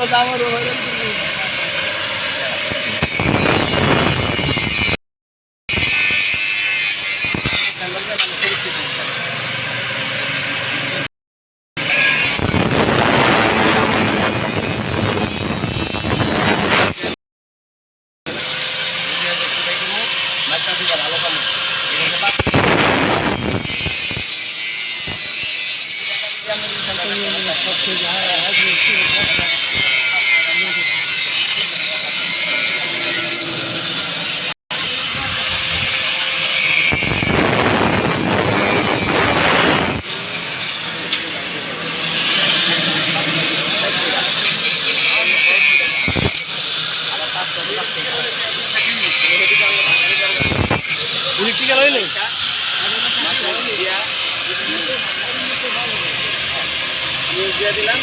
Yeah, I electrical হইলে? দিলাম দিলাম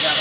ya